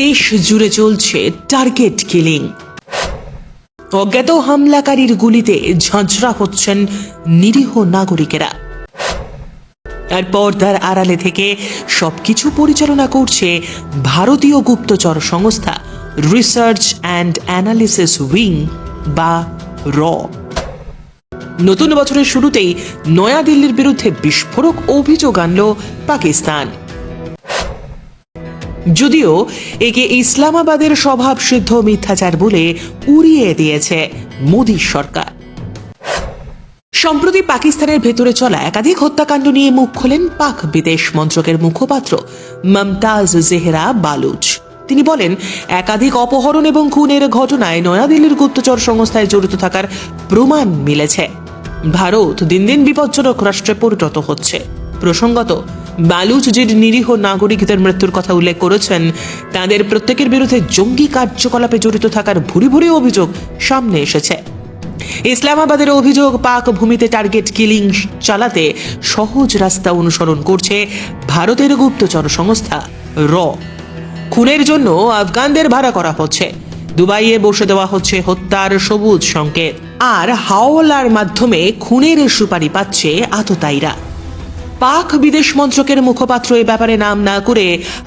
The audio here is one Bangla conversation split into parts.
দেশ জুড়ে চলছে টার্গেট কিলিং অজ্ঞাত হামলাকারীর গুলিতে ঝাঁঝরা হচ্ছেন নিরীহ নাগরিকেরা। আর পর্দার আড়ালে থেকে সবকিছু পরিচালনা করছে ভারতীয় গুপ্তচর সংস্থা রিসার্চ অ্যান্ড অ্যানালিসিস উইং বা র। নতুন বছরের শুরুতেই নয়াদিল্লির বিরুদ্ধে বিস্ফোরক অভিযোগ আনল পাকিস্তান। যদিও একে ইসলামাবাদের স্বভাবসিদ্ধ মিথ্যাচার বলে উড়িয়ে দিয়েছে মোদী সরকার। সম্প্রতি পাকিস্তানের ভেতরে চলা একাধিক হত্যাকাণ্ড নিয়ে মুখ খোলেন পাক বিদেশ মন্ত্রকের মুখপাত্র মমতাজ জেহরা বালুচ। তিনি বলেন, একাধিক অপহরণ এবং খুনের ঘটনায় নয়াদিল্লির গুপ্তচর সংস্থায় জড়িত থাকার প্রমাণ মিলেছে। ভারত দিন দিন বিপজ্জনক রাষ্ট্রে পরিণত হচ্ছে। প্রসঙ্গত বালুচ যে নিরীহ নাগরিকদের মৃত্যুর কথা উল্লেখ করেছেন। তাদের প্রত্যেকের বিরুদ্ধে জঙ্গি কার্যকলাপে জড়িত থাকার ভুরি ভুরি অভিযোগ সামনে এসেছে। ইসলামাবাদের অভিযোগ, পাক ভূমিতে টার্গেট কিলিং চালাতে সহজ রাস্তা অনুসরণ করছে ভারতের গুপ্তচর সংস্থা র। খুনের জন্য আফগানদের ভাড়া করা হচ্ছে। দুবাইয়ে বসে দেওয়া হচ্ছে হত্যার সবুজ সংকেত। আর হাওলার মাধ্যমে খুনের সুপারি পাচ্ছে আততায়ীরা। পাক বিদেশ মন্ত্রকের মুখপাত্র এ ব্যাপারে নাম না করে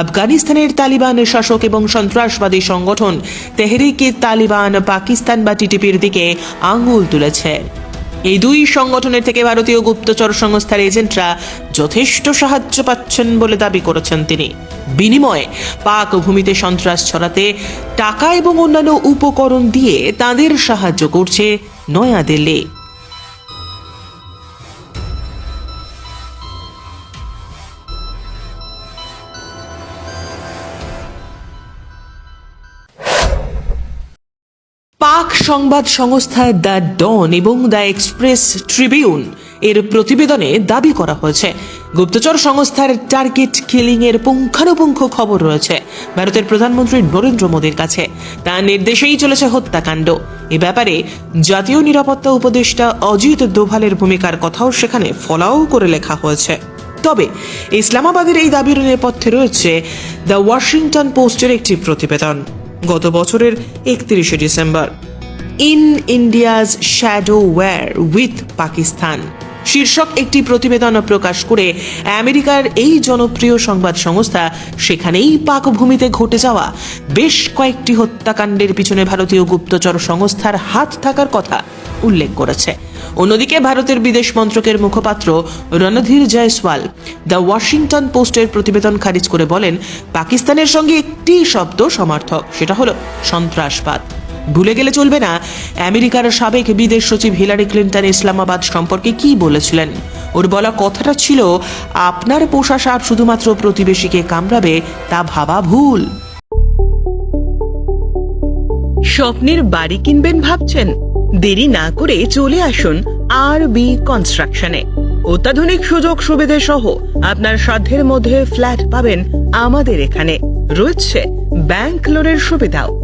আফগানিস্তানের তালিবান শাসক এবং সন্ত্রাসবাদী সংগঠন তেহরিকে তালিবান পাকিস্তান বা টিটিপির দিকে আঙুল তুলেছে। এই দুই সংগঠনের থেকে ভারতীয় গুপ্তচর সংস্থার এজেন্টরা যথেষ্ট সাহায্য পাচ্ছেন বলে দাবি করেছেন তিনি। বিনিময়ে পাক ভূমিতে সন্ত্রাস ছড়াতে টাকা এবং অন্যান্য উপকরণ দিয়ে তাদের সাহায্য করছে নয়াদিল্লি। সংবাদ সংস্থা দ্য ডন এবং দ্য এক্সপ্রেস ট্রিবিউন এর প্রতিবেদনে দাবি করা হয়েছে। গুপ্তচর সংস্থার টার্গেট কিলিং এর পুঙ্খানুপুঙ্খ খবর রয়েছে ভারতের প্রধানমন্ত্রী নরেন্দ্র মোদীর কাছে। তার নির্দেশেই চলেছে হত্যাকাণ্ড। এ ব্যাপারে জাতীয় নিরাপত্তা উপদেষ্টা অজিত দোভালের ভূমিকার কথাও সেখানে ফলাও করে লেখা হয়েছে। তবে ইসলামাবাদের এই দাবির নেপথ্যে রয়েছে দ্য ওয়াশিংটন পোস্টের একটি প্রতিবেদন। গত বছরের একত্রিশে December. In India's shadow war with Pakistan. শীর্ষক একটি প্রতিবেদন প্রকাশ করে আমেরিকার এই জনপ্রিয় সংবাদ সংস্থা সেখানেই পাক ভূমিতে ঘটে যাওয়া বেশ কয়েকটি হত্যাকাণ্ডের পিছনে ভারতীয় গুপ্তচর সংস্থার হাত থাকার কথা উল্লেখ করেছে। অন্যদিকে ভারতের বিদেশ মন্ত্রকের মুখপাত্র রণধীর জয়সওয়াল দ্য ওয়াশিংটন পোস্টের প্রতিবেদন খারিজ করে বলেন, পাকিস্তানের সঙ্গে একটি শব্দ সমর্থক, সেটা হলো সন্ত্রাসবাদ। ভুলে গেলে চলবে না। আমেরিকার সাবেক বিদেশ সচিব হিলারি ক্লিন্টন ইসলামাবাদ সম্পর্কে কি বলেছিলেন? ওর বলা কথাটা ছিল, আপনার পোষা সাপ শুধুমাত্র প্রতিবেশীকে কামড়াবে, তা ভাবা ভুল। স্বপ্নের বাড়ি কিনবেন ভাবছেন? দেরি না করে চলে আসুন আর বি কনস্ট্রাকশনে। অত্যাধুনিক সুযোগ সুবিধে সহ আপনার সাধ্যের মধ্যে ফ্ল্যাট পাবেন আমাদের এখানে। রয়েছে ব্যাংক লোনের সুবিধাও।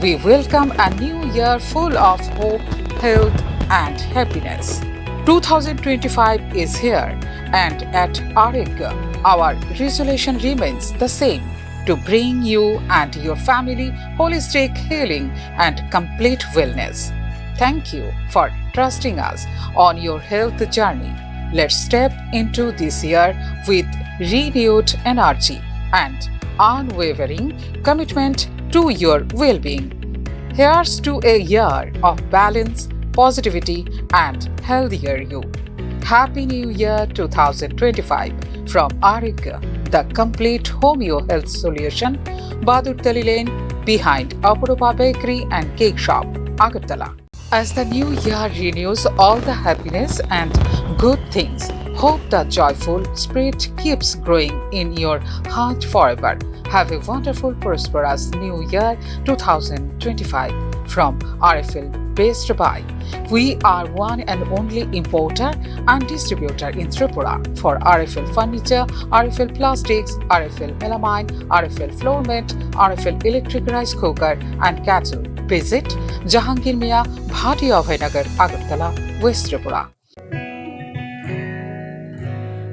we welcome a new year full of hope, health, and happiness. 2025 is here, and at Arigya, our resolution remains the same to bring you and your family holistic healing and complete wellness. Thank you for trusting us on your health journey. Let's step into this year with renewed energy and unwavering commitment to your well being. Here's to a year of balance, positivity, and healthier you. Happy New Year 2025 from Arika, the complete homeo health solution, Badurtali Lane, behind Apuropa Bakery and Cake Shop, Agartala. As the new year renews all the happiness and good things, hope the joyful spirit keeps growing in your heart forever. Have a wonderful, prosperous new year 2025 from RFL based by. We are one and only importer and distributor in Tripura for RFL furniture, RFL plastics, RFL melamine, RFL floor mat, RFL electric rice cooker, and kettle. Visit Jahangir Mia, Bhati Abhaynagar, Agartala, West Tripura.